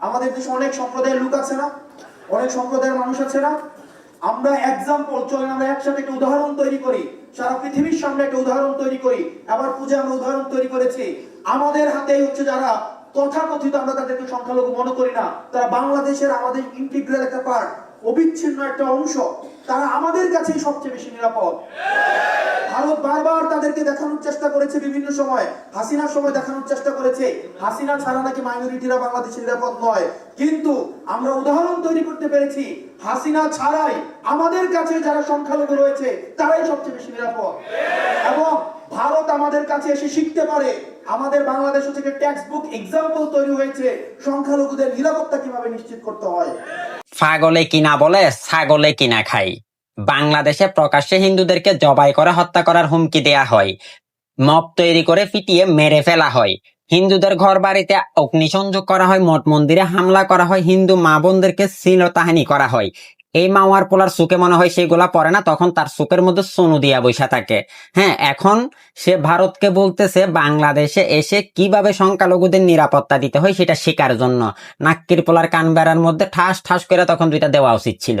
আমাদের দেশে অনেক সম্প্রদায়ের লোক আছে না? অনেক সম্প্রদায়ের মানুষ আছে না? আমরা এক্সাম্পল চলেন আমরা একসাথে একটা উদাহরণ তৈরি করি। সারা পৃথিবীর সামনে একটা উদাহরণ তৈরি করি। আবার পূজা আমরা উদাহরণ তৈরি করেছি। আমাদের হাতেই হচ্ছে যারা তথাকথিত আমরা তাদেরকে সংখ্যালঘু মনে করি না। তারা বাংলাদেশের আমাদের ইন্টিগ্রাল একটা পার্ট অবিচ্ছিন্ন একটা অংশ। তারা আমাদের কাছেই সবচেয়ে বেশি নিরাপদ। ভারত বারবার তাদেরকে দেখানোর চেষ্টা করেছে বিভিন্ন সময়। হাসিনার সময় দেখানোর চেষ্টা করেছে হাসিনা ছাড়া নাকি মাইনরিটিরা বাংলাদেশে নিরাপদ নয়। কিন্তু আমরা উদাহরণ তৈরি করতে পেরেছি, হাসিনা ছাড়াই আমাদের কাছে যারা সংখ্যালঘু রয়েছে, তারাই সবচেয়ে বেশি নিরাপদ। এবং ভারত আমাদের কাছে এসে শিখতে পারে, আমাদের বাংলাদেশ থেকে টেক্সট বুক এক্সাম্পল তৈরি হয়েছে, সংখ্যালঘুদের নিরাপত্তা কীভাবে নিশ্চিত করতে হয়। ছাগলে কিনা বলে, ছাগলে কিনা খাই। বাংলাদেশে প্রকাশ্যে হিন্দুদেরকে জবাই করে হত্যা করার হুমকি দেয়া হয়। মব তৈরি করে পিটিয়ে মেরে ফেলা হয়। হিন্দুদের ঘর বাড়িতে অগ্নিসংযোগ করা হয়, মঠ মন্দিরে হামলা করা হয়, হিন্দু মা বোনদেরকে শ্লীলতাহানি করা হয়। এই মাওয়ার পোলার সুখে মনে হয় সেগুলা পড়ে না, তখন তার সুখের মধ্যে সোনু দিয়া বৈশা থাকে। হ্যাঁ এখন সে ভারতকে বলতেছে, বাংলাদেশে এসে কীভাবে সংখ্যালঘুদের নিরাপত্তা দিতে হয় সেটা শেখার জন্য। নাক্কির পোলার কান বেড়ার মধ্যে ঠাস ঠাস করে তখন দুইটা দেওয়া উচিত ছিল।